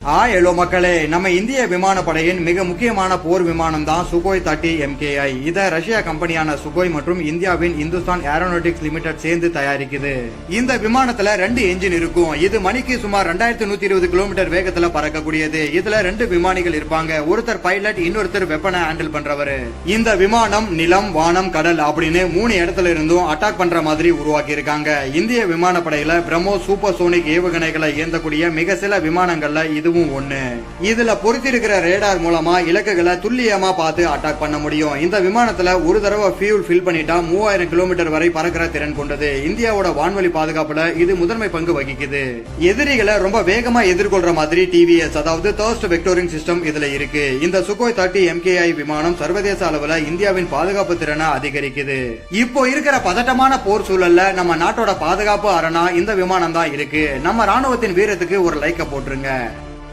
ஆ alloy மக்களே நம்ம இந்திய விமானப்படையின் மிக முக்கியமான போர் விமானம் தான் சுகோய் தேர்ட்டி எம்கேஐ இதை ரஷ்யா கம்பெனியான சுகோய் மற்றும் இந்தியாவின் இந்துஸ்தான் ஏரோனோட்டிக்ஸ் லிமிடெட் சேர்ந்து தயாரிக்குது. இந்த விமானத்துல ரெண்டு என்ஜின் இருக்கும். இது மணிக்கு சுமார் ரெண்டாயிரத்தி நூத்தி இருபது கிலோமீட்டர் வேகத்துல பறக்கக்கூடியது. இதுல ரெண்டு விமானிகள் இருப்பாங்க. ஒருத்தர் பைலட் இன்னொருத்தர் வெப்பனை ஹேண்டில் பண்றவரு. இந்த விமானம் நிலம் வானம் கடல் அப்படின்னு மூணு இடத்துல இருந்தும் அட்டாக் பண்ற மாதிரி உருவாக்கி இருக்காங்க இந்திய விமானப்படையில பிரம்மோ சூப்பர் சோனிக் ஏவுகணைகளை ஏந்தக்கூடிய மிக சில விமானங்கள்ல இது இதுவும் ஒண்ணு. இதுல பொருத்திருக்கிற ரேடார் மூலமா இலக்குகளை துல்லியமா பார்த்து அட்டாக் பண்ண முடியும். இந்த விமானத்துல ஒரு தடவை ஃபியூல் ஃபில் பண்ணிட்டா மூவாயிரம் கிலோமீட்டர் வரை பறக்கிற திறன் கொண்டது. இந்தியாவோட வான்வழி பாதுகாப்புல இது முதன்மை பங்கு வகிக்குது. எதிரிகளை ரொம்ப வேகமா எதிர்கொள்ற மாதிரி டிவிஎஸ் அதாவது தர்ஸ்ட் வெக்டோரிங் சிஸ்டம் இதுல இருக்கு. இந்த சுகோய் தேர்ட்டி எம்கேஐ விமானம் சர்வதேச அளவுல இந்தியாவின் பாதுகாப்பு திறனை அதிகரிக்குது. இப்போ இருக்கிற பதட்டமான போர் சூழல்ல நம்ம நாட்டோட பாதுகாப்பு அரணா இந்த விமானம் தான் இருக்கு. நம்ம ராணுவத்தின் வீரத்துக்கு ஒரு லைக்க போட்டுருங்க.